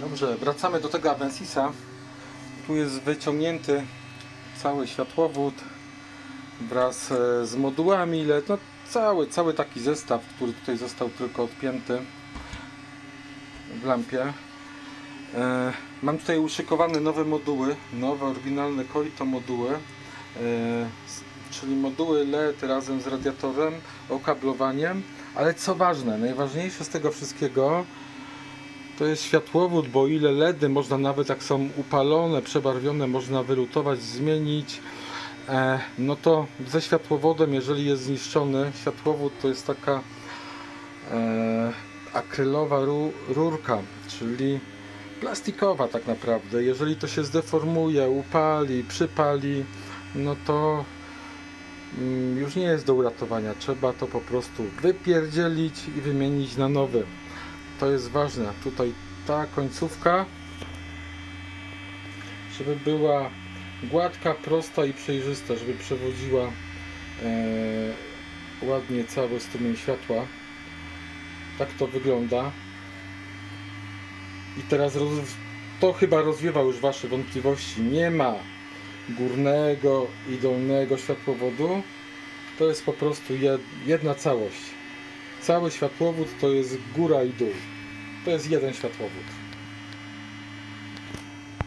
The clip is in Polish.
Dobrze, wracamy do tego Avensisa. Tu jest wyciągnięty cały światłowód wraz e, z modułami LED. No, cały, cały taki zestaw, który tutaj został tylko odpięty w lampie. E, Mam tutaj uszykowane nowe moduły, nowe oryginalne Koito moduły, e, czyli moduły LED razem z radiatorem, okablowaniem, ale co ważne, najważniejsze z tego wszystkiego to jest światłowód, bo ile LEDy można nawet jak są upalone, przebarwione, można wylutować, zmienić. E, no to ze światłowodem, jeżeli jest zniszczony, światłowód to jest taka e, akrylowa ru, rurka, czyli plastikowa tak naprawdę. Jeżeli to się zdeformuje, upali, przypali, no to mm, już nie jest do uratowania. Trzeba to po prostu wypierdzielić i wymienić na nowy. To jest ładne. Tutaj ta końcówka, żeby była gładka, prosta i przejrzysta, żeby przewodziła e, ładnie cały strumień światła. Tak to wygląda. I teraz roz, to chyba rozwiewa już Wasze wątpliwości. Nie ma górnego i dolnego światłowodu. To jest po prostu jed, jedna całość. Cały światłowód to jest góra i dół. To jest jeden światłowód.